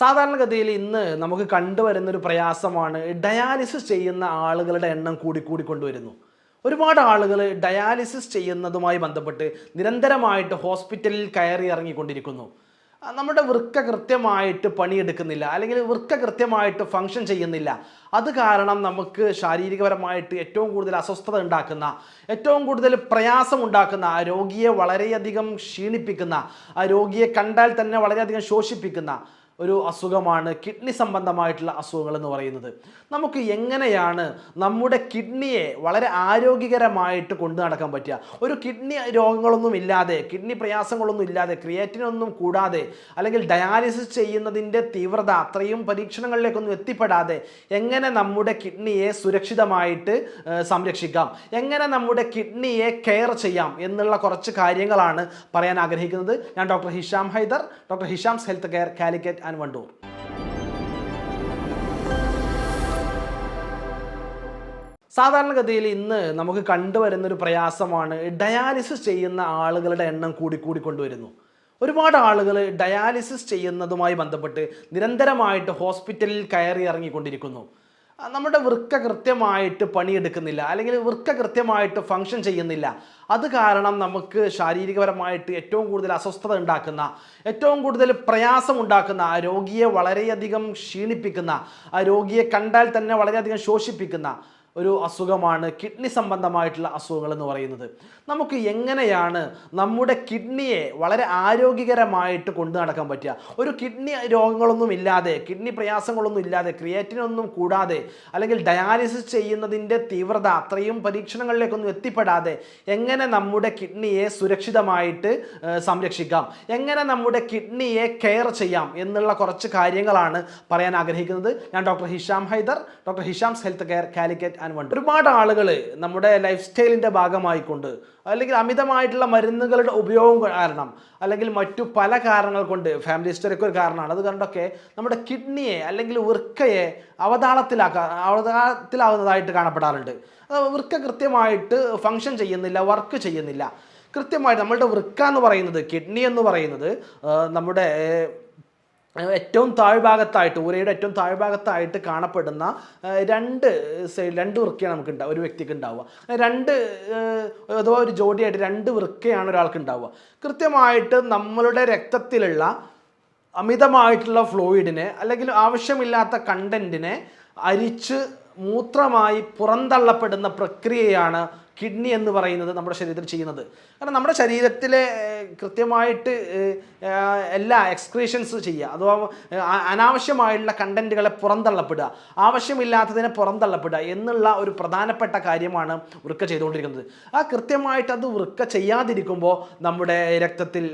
സാധാരണഗതിയിൽ ഇന്ന് നമുക്ക് കണ്ടുവരുന്ന ഒരു പ്രയാസമാണ് ഡയാലിസിസ് ചെയ്യുന്ന ആളുകളുടെ എണ്ണം കൂടി കൂടിക്കൊണ്ടുവരുന്നു ഒരുപാട് ആളുകൾ ഡയാലിസിസ് ചെയ്യുന്നതുമായി ബന്ധപ്പെട്ട് നിരന്തരമായിട്ട് ഹോസ്പിറ്റലിൽ കയറി ഇറങ്ങിക്കൊണ്ടിരിക്കുന്നു. നമ്മുടെ വൃക്ക കൃത്യമായിട്ട് പണിയെടുക്കുന്നില്ല അല്ലെങ്കിൽ വൃക്ക കൃത്യമായിട്ട് ഫങ്ഷൻ ചെയ്യുന്നില്ല. അത് കാരണം നമുക്ക് ശാരീരികപരമായിട്ട് ഏറ്റവും കൂടുതൽ അസ്വസ്ഥത ഉണ്ടാക്കുന്ന ഏറ്റവും കൂടുതൽ പ്രയാസം ഉണ്ടാക്കുന്ന ആ രോഗിയെ വളരെയധികം ക്ഷീണിപ്പിക്കുന്ന ആ രോഗിയെ കണ്ടാൽ തന്നെ വളരെയധികം ശോഷിപ്പിക്കുന്ന ഒരു അസുഖമാണ്. കിഡ്നി സംബന്ധമായിട്ടുള്ള അസുഖങ്ങൾ എന്ന് പറയുന്നത്. നമുക്ക് എങ്ങനെയാണ് നമ്മുടെ കിഡ്നിയെ വളരെ ആരോഗ്യകരമായിട്ട് കൊണ്ടു നടക്കാൻ പറ്റുക? ഒരു കിഡ്നി രോഗങ്ങളൊന്നും ഇല്ലാതെ കിഡ്നി പ്രയാസങ്ങളൊന്നും ഇല്ലാതെ ക്രിയേറ്റിനൊന്നും കൂടാതെ അല്ലെങ്കിൽ ഡയാലിസിസ് ചെയ്യുന്നതിന്റെ തീവ്രത അത്രയും പരീക്ഷണങ്ങളിലേക്കൊന്നും എത്തിപ്പെടാതെ എങ്ങനെ നമ്മുടെ കിഡ്നിയെ സുരക്ഷിതമായിട്ട് സംരക്ഷിക്കാം? എങ്ങനെ നമ്മുടെ കിഡ്നിയെ കെയർ ചെയ്യാം എന്നുള്ള കുറച്ച് കാര്യങ്ങളാണ് പറയാൻ ആഗ്രഹിക്കുന്നത്. ഞാൻ doctor Hisham Haider. Doctor Hisham's health care Calicut and Wandoor. സാധാരണഗതിയിൽ ഇന്ന് നമുക്ക് കണ്ടുവരുന്ന ഒരു പ്രയാസമാണ് ഡയാലിസിസ് ചെയ്യുന്ന ആളുകളുടെ എണ്ണം കൂടി കൂടിക്കൊണ്ടുവരുന്നു ഒരുപാട് ആളുകൾ ഡയാലിസിസ് ചെയ്യുന്നതുമായി ബന്ധപ്പെട്ട് നിരന്തരമായിട്ട് ഹോസ്പിറ്റലിൽ കയറി ഇറങ്ങിക്കൊണ്ടിരിക്കുന്നു. നമ്മുടെ വൃക്ക കൃത്യമായിട്ട് പണിയെടുക്കുന്നില്ല അല്ലെങ്കിൽ വൃക്ക കൃത്യമായിട്ട് ഫങ്ഷൻ ചെയ്യുന്നില്ല. അത് കാരണം നമുക്ക് ശാരീരികപരമായിട്ട് ഏറ്റവും കൂടുതൽ അസ്വസ്ഥത ഉണ്ടാക്കുന്ന ഏറ്റവും കൂടുതൽ പ്രയാസം ഉണ്ടാക്കുന്ന ആ രോഗിയെ വളരെയധികം ക്ഷീണിപ്പിക്കുന്ന ആ രോഗിയെ കണ്ടാൽ തന്നെ വളരെയധികം ശോഷിപ്പിക്കുന്ന ഒരു അസുഖമാണ് കിഡ്നി സംബന്ധമായിട്ടുള്ള അസുഖങ്ങൾ എന്ന് പറയുന്നത്. നമുക്ക് എങ്ങനെയാണ് നമ്മുടെ കിഡ്നിയെ വളരെ ആരോഗ്യകരമായിട്ട് കൊണ്ടു നടക്കാൻ പറ്റുക? ഒരു കിഡ്നി രോഗങ്ങളൊന്നും ഇല്ലാതെ കിഡ്നി പ്രയാസങ്ങളൊന്നും ഇല്ലാതെ ക്രിയേറ്റിനൊന്നും കൂടാതെ അല്ലെങ്കിൽ ഡയാലിസിസ് ചെയ്യുന്നതിന്റെ തീവ്രത അത്രയും പരീക്ഷണങ്ങളിലേക്കൊന്നും എത്തിപ്പെടാതെ എങ്ങനെ നമ്മുടെ കിഡ്നിയെ സുരക്ഷിതമായിട്ട് സംരക്ഷിക്കാം? എങ്ങനെ നമ്മുടെ കിഡ്നിയെ കെയർ ചെയ്യാം എന്നുള്ള കുറച്ച് കാര്യങ്ങളാണ് പറയാൻ ആഗ്രഹിക്കുന്നത്. ഞാൻ doctor Hisham Haider doctor Hisham's health care Calicut and Wandoor ഒരുപാട് ആളുകൾ നമ്മുടെ ലൈഫ് സ്റ്റൈലിന്റെ ഭാഗമായിക്കൊണ്ട് അല്ലെങ്കിൽ അമിതമായിട്ടുള്ള മരുന്നുകളുടെ ഉപയോഗം കാരണം അല്ലെങ്കിൽ മറ്റു പല കാരണങ്ങൾ കൊണ്ട് ഫാമിലി ഹിസ്റ്ററിക്ക് ഒരു കാരണമാണ്. അത് കണ്ടൊക്കെ നമ്മുടെ കിഡ്നിയെ അല്ലെങ്കിൽ വൃക്കയെ അവതാളത്തിലാക്കാ അവതാളത്തിലാവുന്നതായിട്ട് കാണപ്പെടാറുണ്ട്. വൃക്ക കൃത്യമായിട്ട് ഫങ്ഷൻ ചെയ്യുന്നില്ല വർക്ക് ചെയ്യുന്നില്ല. കൃത്യമായിട്ട് നമ്മളുടെ വൃക്ക എന്ന് പറയുന്നത് കിഡ്നി എന്ന് പറയുന്നത് നമ്മുടെ ഏറ്റവും താഴ്ഭാഗത്തായിട്ട് ഊരയുടെ ഏറ്റവും താഴ്ഭാഗത്തായിട്ട് കാണപ്പെടുന്ന രണ്ട് സൈഡ് രണ്ട് വൃക്കയാണ് നമുക്ക് ഉണ്ടാവുക ഒരു വ്യക്തിക്ക് ഉണ്ടാവുക. രണ്ട് അഥവാ ഒരു ജോഡിയായിട്ട് രണ്ട് വൃക്കയാണ് ഒരാൾക്ക് ഉണ്ടാവുക. കൃത്യമായിട്ട് നമ്മളുടെ രക്തത്തിലുള്ള അമിതമായിട്ടുള്ള ഫ്ലൂയിഡിനെ അല്ലെങ്കിൽ ആവശ്യമില്ലാത്ത കണ്ടന്റിനെ അരിച്ച് മൂത്രമായി പുറന്തള്ളപ്പെടുന്ന പ്രക്രിയയാണ് കിഡ്നി എന്ന് പറയുന്നത് നമ്മുടെ ശരീരത്തിൽ ചെയ്യുന്നത്. കാരണം നമ്മുടെ ശരീരത്തിലെ കൃത്യമായിട്ട് എല്ലാ എക്സ്ക്രീഷൻസ് ചെയ്യുക. അഥവാ അനാവശ്യമായുള്ള കണ്ടന്റുകളെ പുറന്തള്ളപ്പെടുക. ആവശ്യമില്ലാത്തതിനെ പുറന്തള്ളപ്പെടുക എന്നുള്ള ഒരു പ്രധാനപ്പെട്ട കാര്യമാണ് വൃക്ക ചെയ്തുകൊണ്ടിരിക്കുന്നത്. ആ കൃത്യമായിട്ട് അത് വൃക്ക ചെയ്യാതിരിക്കുമ്പോൾ നമ്മുടെ രക്തത്തിൽ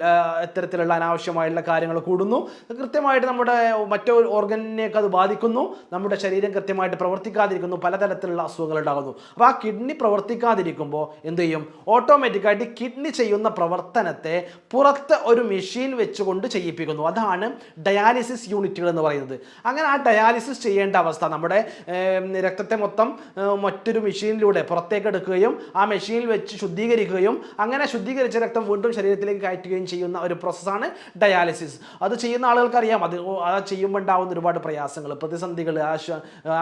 ഇത്തരത്തിലുള്ള അനാവശ്യമായിട്ടുള്ള കാര്യങ്ങൾ കൂടുന്നു. കൃത്യമായിട്ട് നമ്മുടെ മറ്റു ഓർഗനിനെയൊക്കെ അത് ബാധിക്കുന്നു. നമ്മുടെ ശരീരം കൃത്യമായിട്ട് പ്രവർത്തിക്കാതിരിക്കുന്നു. പലതരത്തിലുള്ള അസുഖങ്ങൾ ഉണ്ടാകുന്നു. അപ്പോൾ ആ കിഡ്നി പ്രവർത്തിക്കാതിരിക്കുമ്പോൾ എന്ത് ചെയ്യും? ഓട്ടോമാറ്റിക്കായിട്ട് കിഡ്നി ചെയ്യുന്ന പ്രവർത്തനത്തെ പുറത്ത് ഒരു മെഷീൻ വെച്ചുകൊണ്ട് ചെയ്യിപ്പിക്കുന്നു. അതാണ് ഡയാലിസിസ് യൂണിറ്റുകൾ എന്ന് പറയുന്നത്. അങ്ങനെ ആ ഡയാലിസിസ് ചെയ്യേണ്ട അവസ്ഥ നമ്മുടെ രക്തത്തെ മൊത്തം മറ്റൊരു മെഷീനിലൂടെ പുറത്തേക്ക് എടുക്കുകയും ആ മെഷീനിൽ വെച്ച് ശുദ്ധീകരിക്കുകയും അങ്ങനെ ശുദ്ധീകരിച്ച രക്തം വീണ്ടും ശരീരത്തിലേക്ക് കയറ്റുകയും ചെയ്യുന്ന ഒരു പ്രോസസ്സാണ് ഡയാലിസിസ് അത് ചെയ്യുന്ന ആളുകൾക്ക് അറിയാം അത് അത് ചെയ്യുമ്പോൾ ഉണ്ടാകുന്ന ഒരുപാട് പ്രയാസങ്ങൾ പ്രതിസന്ധികൾ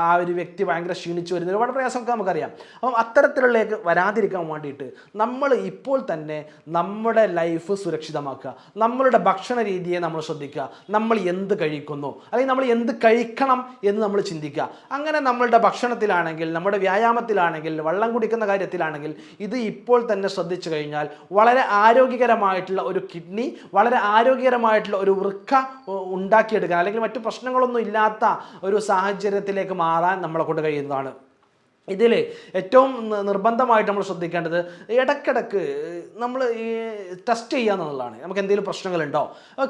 ആ ഒരു വ്യക്തി ഭയങ്കര ക്ഷീണിച്ചു വരുന്ന ഒരുപാട് പ്രയാസമൊക്കെ നമുക്കറിയാം. അപ്പം അത്തരത്തിലുള്ളേക്ക് വരാതിരിക്കാൻ വേണ്ടിയിട്ട് നമ്മൾ ഇപ്പോൾ തന്നെ നമ്മുടെ ലൈഫ് സുരക്ഷിതമാക്കുക. നമ്മളുടെ ഭക്ഷണ രീതിയെ നമ്മൾ ശ്രദ്ധിക്കുക. നമ്മൾ എന്ത് കഴിക്കുന്നു അല്ലെങ്കിൽ നമ്മൾ എന്ത് കഴിക്കണം എന്ന് നമ്മൾ ചിന്തിക്കുക. അങ്ങനെ നമ്മളുടെ ഭക്ഷണത്തിലാണെങ്കിൽ നമ്മുടെ വ്യായാമത്തിലാണെങ്കിൽ വെള്ളം കുടിക്കുന്ന കാര്യത്തിലാണെങ്കിൽ ഇത് ഇപ്പോൾ തന്നെ ശ്രദ്ധിച്ചു കഴിഞ്ഞാൽ വളരെ ആരോഗ്യകരമായിട്ടുള്ള ഒരു കിഡ്നി വളരെ ആരോഗ്യകരമായിട്ടുള്ള ഒരു വൃക്ക ഉണ്ടാക്കിയെടുക്കാൻ അല്ലെങ്കിൽ മറ്റു പ്രശ്നങ്ങളൊന്നും ഇല്ലാത്ത ഒരു സാഹചര്യത്തിലേക്ക് മാറാൻ നമ്മളെ കൊണ്ട് കഴിയുന്നതാണ്. ഇതിൽ ഏറ്റവും നിർബന്ധമായിട്ട് നമ്മൾ ശ്രദ്ധിക്കേണ്ടത് ഇടയ്ക്കിടയ്ക്ക് നമ്മൾ ഈ ടെസ്റ്റ് ചെയ്യുക എന്നുള്ളതാണ്. നമുക്ക് എന്തെങ്കിലും പ്രശ്നങ്ങളുണ്ടോ?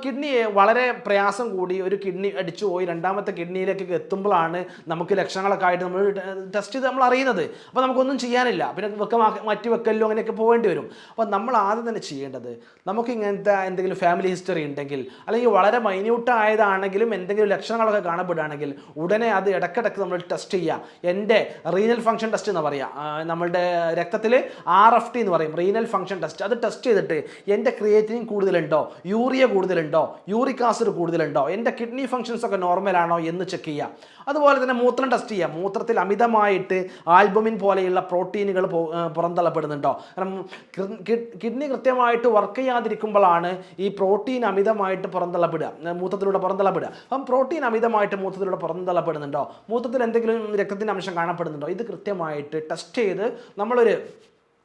കിഡ്നി വളരെ പ്രയാസം കൂടി ഒരു കിഡ്നി അടിച്ചു പോയി രണ്ടാമത്തെ കിഡ്നിയിലേക്ക് എത്തുമ്പോഴാണ് നമുക്ക് ലക്ഷണങ്ങളൊക്കെ ആയിട്ട് നമ്മൾ ടെസ്റ്റ് ചെയ്ത് നമ്മൾ അറിയുന്നത്. അപ്പോൾ നമുക്കൊന്നും ചെയ്യാനില്ല. പിന്നെ വെക്ക മാറ്റി വെക്കലോ അങ്ങനെയൊക്കെ പോകേണ്ടി വരും. അപ്പോൾ നമ്മൾ ആദ്യം തന്നെ ചെയ്യേണ്ടത് നമുക്ക് ഇങ്ങനത്തെ എന്തെങ്കിലും ഫാമിലി ഹിസ്റ്ററി ഉണ്ടെങ്കിൽ അല്ലെങ്കിൽ വളരെ മൈന്യൂട്ടായതാണെങ്കിലും എന്തെങ്കിലും ലക്ഷണങ്ങളൊക്കെ കാണപ്പെടുകയാണെങ്കിൽ ഉടനെ അത് ഇടയ്ക്കിടയ്ക്ക് നമ്മൾ ടെസ്റ്റ് ചെയ്യുക. എന്റെ റീനൽ ഫംഗ്ഷൻ ടെസ്റ്റ് എന്ന് പറയുക നമ്മളുടെ രക്തത്തിൽ ആർ എഫ് ടി എന്ന് പറയും. റീനൽ ഫംഗ്ഷൻ ടെസ്റ്റ് അത് ടെസ്റ്റ് ചെയ്തിട്ട് എന്റെ ക്രിയേറ്റിനിൻ കൂടുതലുണ്ടോ? യൂറിയ കൂടുതലുണ്ടോ? യൂറിക് ആസിഡ് കൂടുതലുണ്ടോ? എന്റെ കിഡ്നി ഫംഗ്ഷൻസ് ഒക്കെ നോർമലാണോ എന്ന് ചെക്ക് ചെയ്യുക അതുപോലെ തന്നെ മൂത്രം ടെസ്റ്റ് ചെയ്യുക മൂത്രത്തിൽ അമിതമായിട്ട് ആൽബുമിൻ പോലെയുള്ള പ്രോട്ടീനുകൾ പുറന്തള്ളപ്പെടുന്നുണ്ടോ? കാരണം കിഡ്നി കൃത്യമായിട്ട് വർക്ക് ചെയ്യാതിരിക്കുമ്പോഴാണ് ഈ പ്രോട്ടീൻ അമിതമായിട്ട് പുറന്തള്ളപ്പെടുക. മൂത്രത്തിലൂടെ പുറന്തള്ളപ്പെടുക. അപ്പം പ്രോട്ടീൻ അമിതമായിട്ട് മൂത്രത്തിലൂടെ പുറന്തള്ളപ്പെടുന്നുണ്ടോ? മൂത്രത്തിൽ എന്തെങ്കിലും രക്തത്തിന്റെ അംശം കാണപ്പെടുന്നുണ്ടോ? ഇത് കൃത്യമായിട്ട് ടെസ്റ്റ് ചെയ്ത് നമ്മളൊരു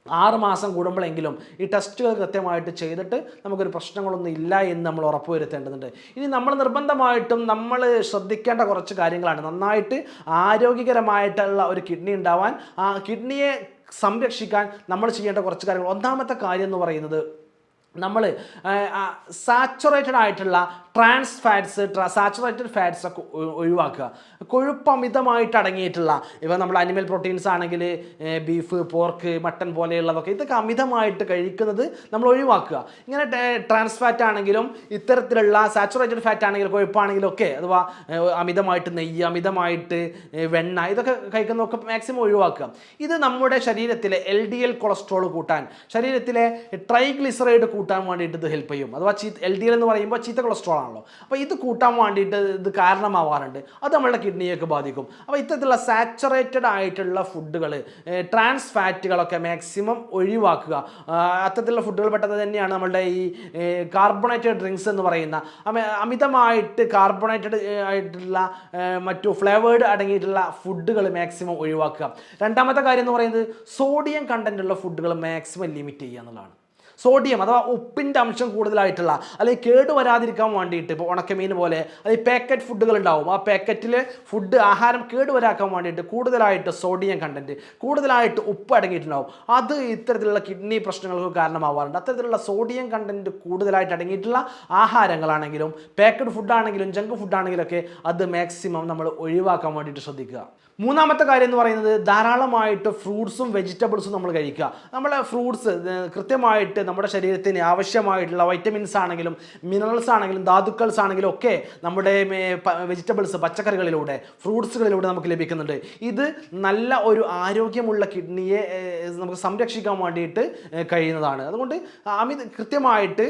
ആറ് മാസം കൂടുമ്പോഴെങ്കിലും ഈ ടെസ്റ്റുകൾ കൃത്യമായിട്ട് ചെയ്തിട്ട് നമുക്കൊരു പ്രശ്നങ്ങളൊന്നും ഇല്ല എന്ന് നമ്മൾ ഉറപ്പുവരുത്തേണ്ടതുണ്ട് ഇനി നമ്മൾ നിർബന്ധമായിട്ടും നമ്മൾ ശ്രദ്ധിക്കേണ്ട കുറച്ച് കാര്യങ്ങളാണ്. നന്നായിട്ട് ആരോഗ്യകരമായിട്ടുള്ള ഒരു കിഡ്നി ഉണ്ടാവാൻ ആ കിഡ്നിയെ സംരക്ഷിക്കാൻ നമ്മൾ ചെയ്യേണ്ട കുറച്ച് കാര്യങ്ങൾ. ഒന്നാമത്തെ കാര്യം എന്ന് പറയുന്നത് നമ്മൾ സാച്ചുറേറ്റഡ് ആയിട്ടുള്ള ട്രാൻസ് ഫാറ്റ്സ് സാച്ചുറേറ്റഡ് ഫാറ്റ്സ് ഒക്കെ ഒഴിവാക്കുക. കൊഴുപ്പ് അമിതമായിട്ട് അടങ്ങിയിട്ടുള്ള ഇപ്പം നമ്മൾ അനിമൽ പ്രോട്ടീൻസ് ആണെങ്കിൽ ബീഫ് പോർക്ക് മട്ടൺ പോലെയുള്ളതൊക്കെ ഇതൊക്കെ അമിതമായിട്ട് കഴിക്കുന്നത് നമ്മൾ ഒഴിവാക്കുക. ഇങ്ങനെ ട്രാൻസ് ഫാറ്റ് ആണെങ്കിലും ഇത്തരത്തിലുള്ള സാച്ചുറേറ്റഡ് ഫാറ്റ് ആണെങ്കിലും കൊഴുപ്പാണെങ്കിലും ഒക്കെ അഥവാ അമിതമായിട്ട് നെയ്യ് അമിതമായിട്ട് വെണ്ണ ഇതൊക്കെ കഴിക്കുന്നതൊക്കെ മാക്സിമം ഒഴിവാക്കുക. ഇത് നമ്മുടെ ശരീരത്തിലെ എൽ ഡി എൽ കൊളസ്ട്രോൾ കൂട്ടാൻ ശരീരത്തിലെ ട്രൈഗ്ലിസറൈഡ് കൂട്ടാൻ വേണ്ടിയിട്ട് ഇത് ഹെൽപ്പ് ചെയ്യും. അഥവാ ചീത്ത എൽ ഡി എൽ എന്ന് പറയുമ്പോൾ ചീത്ത കൊളസ്ട്രോൾ ആണല്ലോ. അപ്പോൾ ഇത് കൂട്ടാൻ വേണ്ടിയിട്ട് ഇത് കാരണമാവാറുണ്ട്. അത് നമ്മളുടെ കിഡ്നിയൊക്കെ ബാധിക്കും. അപ്പോൾ ഇത്തരത്തിലുള്ള സാച്ചുറേറ്റഡ് ആയിട്ടുള്ള ഫുഡുകൾ ട്രാൻസ് ഫാറ്റുകളൊക്കെ മാക്സിമം ഒഴിവാക്കുക. അത്തരത്തിലുള്ള ഫുഡുകൾ പെട്ടത് തന്നെയാണ് നമ്മളുടെ ഈ കാർബണേറ്റഡ് ഡ്രിങ്ക്സ് എന്ന് പറയുന്ന അമിതമായിട്ട് കാർബണേറ്റഡ് ആയിട്ടുള്ള മറ്റു ഫ്ലേവേഡ് അടങ്ങിയിട്ടുള്ള ഫുഡുകൾ മാക്സിമം ഒഴിവാക്കുക. രണ്ടാമത്തെ കാര്യം എന്ന് പറയുന്നത് സോഡിയം കണ്ടന്റ് ഉള്ള ഫുഡുകൾ മാക്സിമം ലിമിറ്റ് ചെയ്യുക എന്നുള്ളതാണ്. സോഡിയം അഥവാ ഉപ്പിന്റെ അംശം കൂടുതലായിട്ടുള്ള അല്ലെങ്കിൽ കേട് വരാതിരിക്കാൻ വേണ്ടിയിട്ട് ഇപ്പോൾ ഉണക്കമീൻ പോലെ അല്ലെങ്കിൽ പാക്കറ്റ് ഫുഡുകൾ ഉണ്ടാവും. ആ പാക്കറ്റിൽ ഫുഡ് ആഹാരം കേട് വരാക്കാൻ വേണ്ടിയിട്ട് കൂടുതലായിട്ട് സോഡിയം കണ്ടന്റ് കൂടുതലായിട്ട് ഉപ്പ് അടങ്ങിയിട്ടുണ്ടാവും. അത് ഇത്തരത്തിലുള്ള കിഡ്നി പ്രശ്നങ്ങൾക്ക് കാരണമാവാറുണ്ട്. അത്തരത്തിലുള്ള സോഡിയം കണ്ടന്റ് കൂടുതലായിട്ട് അടങ്ങിയിട്ടുള്ള ആഹാരങ്ങളാണെങ്കിലും പാക്കഡ് ഫുഡാണെങ്കിലും ജങ്ക് ഫുഡാണെങ്കിലൊക്കെ അത് മാക്സിമം നമ്മൾ ഒഴിവാക്കാൻ വേണ്ടിയിട്ട് ശ്രദ്ധിക്കുക. മൂന്നാമത്തെ കാര്യം എന്ന് പറയുന്നത് ധാരാളമായിട്ട് ഫ്രൂട്ട്സും വെജിറ്റബിൾസും നമ്മൾ കഴിക്കുക. നമ്മൾ ഫ്രൂട്ട്സ് കൃത്യമായിട്ട് നമ്മുടെ ശരീരത്തിന് ആവശ്യമായിട്ടുള്ള വൈറ്റമിൻസ് ആണെങ്കിലും മിനറൽസ് ആണെങ്കിലും ധാതുക്കൾസ് ആണെങ്കിലും ഒക്കെ നമ്മുടെ വെജിറ്റബിൾസ് പച്ചക്കറികളിലൂടെ ഫ്രൂട്ട്സുകളിലൂടെ നമുക്ക് ലഭിക്കുന്നുണ്ട്. ഇത് നല്ല ഒരു ആരോഗ്യമുള്ള കിഡ്നിയെ നമുക്ക് സംരക്ഷിക്കാൻ വേണ്ടിയിട്ട് കഴിയുന്നതാണ്. അതുകൊണ്ട് അമിത കൃത്യമായിട്ട്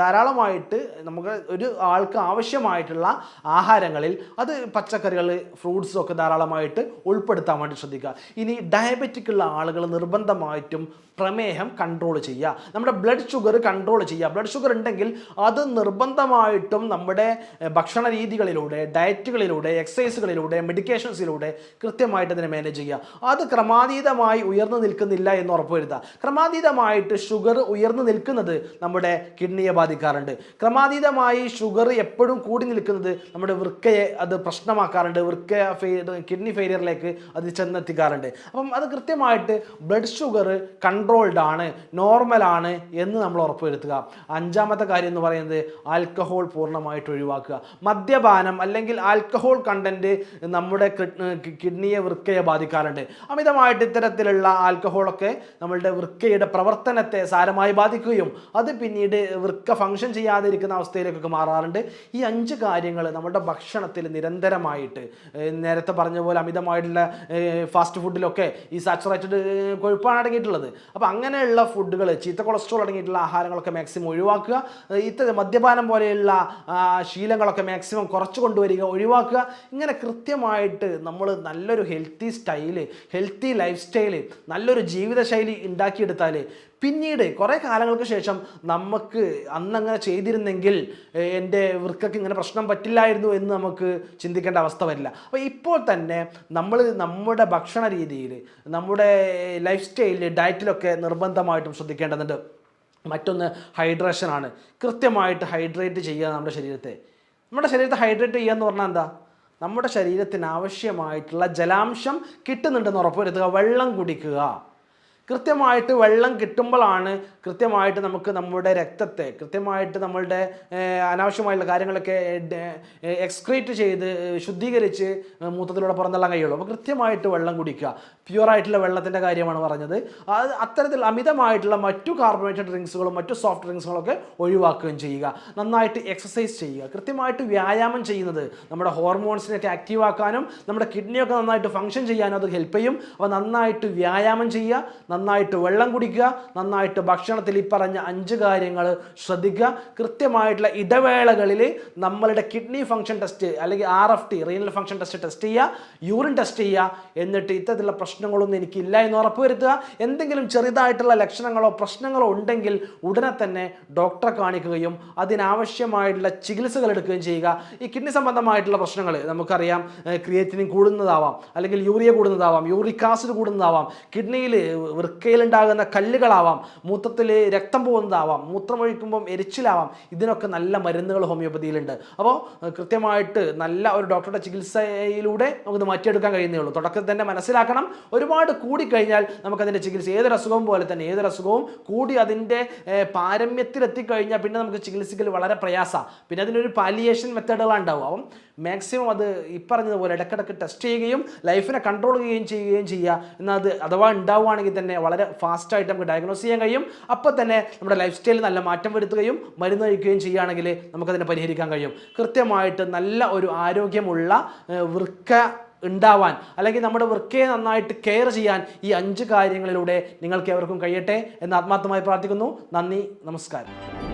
ധാരാളമായിട്ട് നമുക്ക് ഒരു ആൾക്ക് ആവശ്യമായിട്ടുള്ള ആഹാരങ്ങളിൽ അത് പച്ചക്കറികൾ ഫ്രൂട്ട്സും ഒക്കെ ധാരാളമായിട്ട് ഉൾപ്പെടുത്താൻ വേണ്ടി ശ്രദ്ധിക്കുക. ഇനി ഡയബറ്റിക് ഉള്ള ആളുകൾ നിർബന്ധമായിട്ടും പ്രമേഹം കൺട്രോൾ ചെയ്യുക. നമ്മുടെ ബ്ലഡ് ഷുഗർ കൺട്രോൾ ചെയ്യുക ബ്ലഡ് ഷുഗർ ഉണ്ടെങ്കിൽ അത് നിർബന്ധമായിട്ടും നമ്മുടെ ഭക്ഷണ രീതികളിലൂടെ ഡയറ്റുകളിലൂടെ എക്സസൈസുകളിലൂടെ മെഡിക്കേഷൻസിലൂടെ കൃത്യമായിട്ട് അതിനെ മാനേജ് ചെയ്യുക. അത് ക്രമാതീതമായി ഉയർന്നു നിൽക്കുന്നില്ല എന്ന് ഉറപ്പുവരുത്തുക ക്രമാതീതമായിട്ട് ഷുഗർ ഉയർന്നു നിൽക്കുന്നത് നമ്മുടെ കിഡ്നിയെ ബാധിക്കാറുണ്ട്. ക്രമാതീതമായി ഷുഗർ എപ്പോഴും കൂടി നിൽക്കുന്നത് നമ്മുടെ വൃക്കയെ അത് പ്രശ്നമാക്കാറുണ്ട്. വൃക്ക കിഡ്നി ഫെയിലിയറിലേക്ക് അത് ചെന്നെത്തിക്കാറുണ്ട്. അപ്പം അത് കൃത്യമായിട്ട് ബ്ലഡ് ഷുഗർ കൺട്രോൾഡ് ആണ് നോർമൽ ആണ് എന്ന് നമ്മൾ ഉറപ്പുവരുത്തുക. അഞ്ചാമത്തെ കാര്യം എന്ന് പറയുന്നത് ആൽക്കഹോൾ പൂർണമായിട്ട് ഒഴിവാക്കുക. മദ്യപാനം അല്ലെങ്കിൽ ആൽക്കഹോൾ കണ്ടന്റ് നമ്മുടെ കിഡ്- കിഡ്നിയെ വൃക്കയെ ബാധിക്കാറുണ്ട്. അമിതമായിട്ട് ഇത്തരത്തിലുള്ള ആൽക്കഹോളൊക്കെ നമ്മളുടെ വൃക്കയുടെ പ്രവർത്തനത്തെ സാരമായി ബാധിക്കുകയും അത് പിന്നീട് വൃക്ക ഫങ്ഷൻ ചെയ്യാതിരിക്കുന്ന അവസ്ഥയിലേക്കൊക്കെ മാറാറുണ്ട്. ഈ അഞ്ച് കാര്യങ്ങൾ നമ്മുടെ ഭക്ഷണത്തിൽ നിരന്തരമായിട്ട് നേരത്തെ പറഞ്ഞ പോലെ അമിതമായിട്ടുള്ള ഫാസ്റ്റ് ഫുഡിലൊക്കെ ഈ സാച്ചുറേറ്റഡ് കൊഴുപ്പാണ് അടങ്ങിയിട്ടുള്ളത്. അപ്പോൾ അങ്ങനെയുള്ള ഫുഡുകൾ ചീത്ത കൊളസ്ട്രോൾ അടങ്ങിയിട്ടുള്ള ആഹാരങ്ങളൊക്കെ മാക്സിമം ഒഴിവാക്കുക. ഇത്തരം മദ്യപാനം പോലെയുള്ള ശീലങ്ങളൊക്കെ മാക്സിമം കുറച്ച് കൊണ്ടുവരിക ഒഴിവാക്കുക. ഇങ്ങനെ കൃത്യമായിട്ട് നമ്മൾ നല്ലൊരു healthy style healthy lifestyle നല്ലൊരു ജീവിതശൈലി ഉണ്ടാക്കിയെടുത്താൽ പിന്നീട് കുറേ കാലങ്ങൾക്ക് ശേഷം നമുക്ക് അന്നങ്ങനെ ചെയ്തിരുന്നെങ്കിൽ എന്റെ വൃക്കയ്ക്ക് ഇങ്ങനെ പ്രശ്നം പറ്റില്ലായിരുന്നു എന്ന് നമുക്ക് ചിന്തിക്കേണ്ട അവസ്ഥ വരില്ല. അപ്പോൾ ഇപ്പോൾ തന്നെ നമ്മൾ നമ്മുടെ ഭക്ഷണ രീതിയിൽ നമ്മുടെ ലൈഫ് സ്റ്റൈലിൽ ഡയറ്റിലൊക്കെ നിർബന്ധമായിട്ടും ശ്രദ്ധിക്കേണ്ടതുണ്ട്. മറ്റൊന്ന് ഹൈഡ്രേഷനാണ് കൃത്യമായിട്ട് ഹൈഡ്രേറ്റ് ചെയ്യുക നമ്മുടെ ശരീരത്തെ. നമ്മുടെ ശരീരത്തെ ഹൈഡ്രേറ്റ് ചെയ്യുക എന്ന് പറഞ്ഞാൽ എന്താ? നമ്മുടെ ശരീരത്തിന് ആവശ്യമായിട്ടുള്ള ജലാംശം കിട്ടുന്നുണ്ടെന്ന് ഉറപ്പുവരുത്തുക വെള്ളം കുടിക്കുക. കൃത്യമായിട്ട് വെള്ളം കിട്ടുമ്പോഴാണ് കൃത്യമായിട്ട് നമുക്ക് നമ്മുടെ രക്തത്തെ കൃത്യമായിട്ട് നമ്മളുടെ അനാവശ്യമായുള്ള കാര്യങ്ങളൊക്കെ എക്സ്ക്രീറ്റ് ചെയ്ത് ശുദ്ധീകരിച്ച് മൂത്രത്തിലൂടെ പുറന്തള്ളാൻ കഴിയുള്ളൂ. അപ്പോൾ കൃത്യമായിട്ട് വെള്ളം കുടിക്കുക. പ്യുവറായിട്ടുള്ള വെള്ളത്തിന്റെ കാര്യമാണ് പറഞ്ഞത്. അത് അത്തരത്തിൽ അമിതമായിട്ടുള്ള മറ്റു കാർബണേറ്റഡ് ഡ്രിങ്ക്സുകളും മറ്റു സോഫ്റ്റ് ഡ്രിങ്ക്സുകളൊക്കെ ഒഴിവാക്കുകയും ചെയ്യുക. നന്നായിട്ട് എക്സസൈസ് ചെയ്യുക. കൃത്യമായിട്ട് വ്യായാമം ചെയ്യുന്നത് നമ്മുടെ ഹോർമോൺസിനെയൊക്കെ ആക്റ്റീവാക്കാനും നമ്മുടെ കിഡ്നിയൊക്കെ നന്നായിട്ട് ഫങ്ഷൻ ചെയ്യാനും അത് ഹെൽപ്പ് ചെയ്യും. അപ്പോൾ നന്നായിട്ട് വ്യായാമം ചെയ്യുക നന്നായിട്ട് വെള്ളം കുടിക്കുക നന്നായിട്ട് ഭക്ഷണത്തിൽ ഈ പറഞ്ഞ അഞ്ച് കാര്യങ്ങൾ ശ്രദ്ധിക്കുക. കൃത്യമായിട്ടുള്ള ഇടവേളകളിൽ നമ്മളുടെ കിഡ്നി ഫംഗ്ഷൻ ടെസ്റ്റ് അല്ലെങ്കിൽ R F T renal function test test ചെയ്യുക യൂറിൻ ടെസ്റ്റ് ചെയ്യുക എന്നിട്ട് ഇത്തരത്തിലുള്ള പ്രശ്നങ്ങളൊന്നും എനിക്കില്ല എന്ന് ഉറപ്പുവരുത്തുക. എന്തെങ്കിലും ചെറുതായിട്ടുള്ള ലക്ഷണങ്ങളോ പ്രശ്നങ്ങളോ ഉണ്ടെങ്കിൽ ഉടനെ തന്നെ ഡോക്ടറെ കാണിക്കുകയും അതിനാവശ്യമായിട്ടുള്ള ചികിത്സകൾ എടുക്കുകയും ചെയ്യുക. ഈ കിഡ്നി സംബന്ധമായിട്ടുള്ള പ്രശ്നങ്ങൾ നമുക്കറിയാം ക്രിയേറ്റിനിൻ കൂടുന്നതാവാം അല്ലെങ്കിൽ യൂറിയ കൂടുന്നതാവാം യൂറിക് ആസിഡ് കൂടുന്നതാവാം. കിഡ്നിയിൽ വൃക്കയിലുണ്ടാകുന്ന കല്ലുകളാവാം മൂത്രത്തിൽ രക്തം പോകുന്നതാവാം മൂത്രമൊഴിക്കുമ്പം എരിച്ചിലാവാം. ഇതിനൊക്കെ നല്ല മരുന്നുകൾ ഹോമിയോപ്പതിയിലുണ്ട്. അപ്പോൾ കൃത്യമായിട്ട് നല്ല ഒരു ഡോക്ടറുടെ ചികിത്സയിലൂടെ നമുക്കിത് മാറ്റിയെടുക്കാൻ കഴിയുന്നേ ഉള്ളൂ തുടക്കത്തിൽ തന്നെ മനസ്സിലാക്കണം ഒരുപാട് കൂടിക്കഴിഞ്ഞാൽ നമുക്കതിന്റെ ചികിത്സ ഏതൊരു അസുഖവും പോലെ തന്നെ ഏതൊരു അസുഖവും കൂടി അതിന്റെ പാരമ്യത്തിലെത്തിക്കഴിഞ്ഞാൽ പിന്നെ നമുക്ക് ചികിത്സിക്കൽ വളരെ പ്രയാസമാണ്. പിന്നെ അതിനൊരു പാലിയേഷൻ മെത്തേഡുകളാണ് ഉണ്ടാവും അപ്പം മാക്സിമം അത് ഈ പറഞ്ഞതുപോലെ ഇടയ്ക്കിടയ്ക്ക് ടെസ്റ്റ് ചെയ്യുകയും ലൈഫിനെ കൺട്രോൾ ചെയ്യുകയും ചെയ്യുകയും ചെയ്യുക. എന്നാൽ അത് അഥവാ ഉണ്ടാവുകയാണെങ്കിൽ തന്നെ വളരെ ഫാസ്റ്റായിട്ട് നമുക്ക് ഡയഗ്നോസ് ചെയ്യാൻ കഴിയും. അപ്പോൾ തന്നെ നമ്മുടെ ലൈഫ് സ്റ്റൈലിൽ നല്ല മാറ്റം വരുത്തുകയും മരുന്ന് കഴിക്കുകയും ചെയ്യുകയാണെങ്കിൽ നമുക്കതിനെ പരിഹരിക്കാൻ കഴിയും. കൃത്യമായിട്ട് നല്ല ഒരു ആരോഗ്യമുള്ള വൃക്ക ഉണ്ടാവാൻ അല്ലെങ്കിൽ നമ്മുടെ വൃക്കയെ നന്നായിട്ട് കെയർ ചെയ്യാൻ ഈ അഞ്ച് കാര്യങ്ങളിലൂടെ നിങ്ങൾക്ക് എവർക്കും കഴിയട്ടെ എന്ന് ആത്മാർത്ഥമായി പ്രാർത്ഥിക്കുന്നു. നന്ദി നമസ്കാരം.